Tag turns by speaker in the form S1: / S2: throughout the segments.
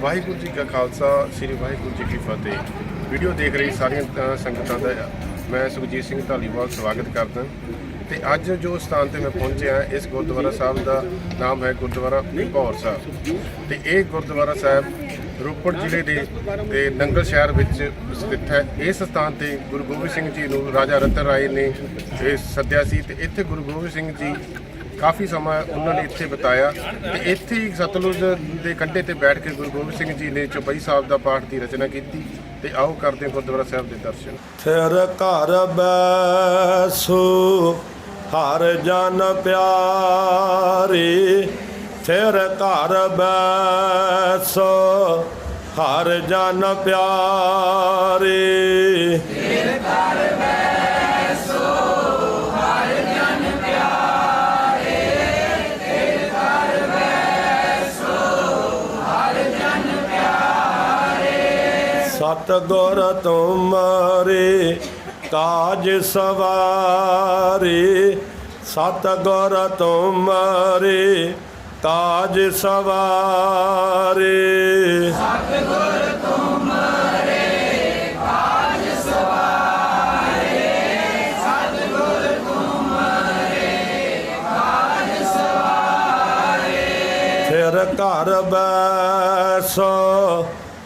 S1: ਵਾਹਿਗੁਰੂ ਜੀ ਕਾ ਖਾਲਸਾ, ਸ੍ਰੀ ਵਾਹਿਗੁਰੂ ਜੀ ਕੀ ਫਤਿਹ। ਵੀਡੀਓ ਦੇਖ ਰਹੀ ਸਾਰੀਆਂ ਸੰਗਤਾਂ ਦਾ, ਮੈਂ ਸੁਖਜੀਤ ਸਿੰਘ ਢਾਲੀਵਾਲ ਸਵਾਗਤ ਕਰਦਾ। ਤੇ ਅੱਜ ਜੋ ਸਥਾਨ ਤੇ ਮੈਂ ਪਹੁੰਚਿਆ, ਇਸ ਗੁਰਦੁਆਰਾ ਸਾਹਿਬ ਦਾ ਨਾਮ ਹੈ ਗੁਰਦੁਆਰਾ ਭੌਰ ਸਾਹਿਬ। ਤੇ ਇਹ ਗੁਰਦੁਆਰਾ ਸਾਹਿਬ ਰੋਪੜ ਜ਼ਿਲ੍ਹੇ ਦੇ ਤੇ ਨੰਗਲ ਸ਼ਹਿਰ ਵਿੱਚ ਸਥਿਤ ਹੈ। ਇਸ ਸਥਾਨ ਤੇ ਗੁਰੂ ਗੋਬਿੰਦ ਸਿੰਘ ਜੀ ਨੂੰ ਰਾਜਾ ਰਤਨ ਰਾਏ ਨੇ ਸੱਦਿਆ ਸੀ। ਤੇ ਇੱਥੇ ਗੁਰੂ ਗੋਬਿੰਦ ਸਿੰਘ ਜੀ ਕਾਫੀ ਸਮਾਂ ਉਹਨਾਂ ਨੇ ਇੱਥੇ ਬਿਤਾਇਆ ਤੇ ਇੱਥੇ ਹੀ ਸਤਲੁਜ ਦੇ ਕੰਢੇ ਤੇ ਬੈਠ ਕੇ ਗੁਰੂ ਗੋਬਿੰਦ ਸਿੰਘ ਜੀ ਨੇ ਚੌਪਈ ਸਾਹਿਬ ਦਾ ਪਾਠ ਦੀ ਰਚਨਾ ਕੀਤੀ ਤੇ ਆਓ ਕਰਦੇ ਗੁਰਦੁਆਰਾ ਸਾਹਿਬ ਦੇ ਦਰਸ਼ਨ।
S2: ਫਿਰ ਘਰ ਬੈਸੋ, ਹਰ ਜਨ ਪਿਆਰੇ। ਫਿਰ ਘਰ ਬੈਸੋ, ਹਰ ਜਨ ਪਿਆਰੇ। ਸਤ ਗੁਰ ਤੁਮਰੇ ਕਾਜ ਸਵਾਰੇ। ਸਤ ਗੁਰ ਤੁਮਰੇ ਕਾਜ ਸਵਾਰੇ। ਫਿਰ ਘਰ ਬੈਸੋ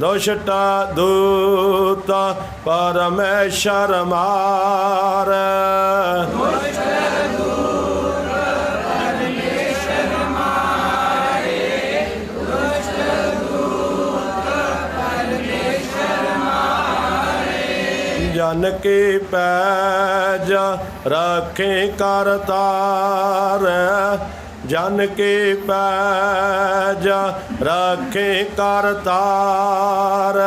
S2: ਦੁਸ਼ਟ ਦੂਤ ਪਰਮੇਸ਼ਰ ਮਾਰ ਜਨ ਕੇ ਪੈਜ ਰੱਖੇ ਕਰਤਾਰ। ਜਨ ਕੇ ਪੈ ਜਾ ਰੱਖੇ ਕਰਤਾਰ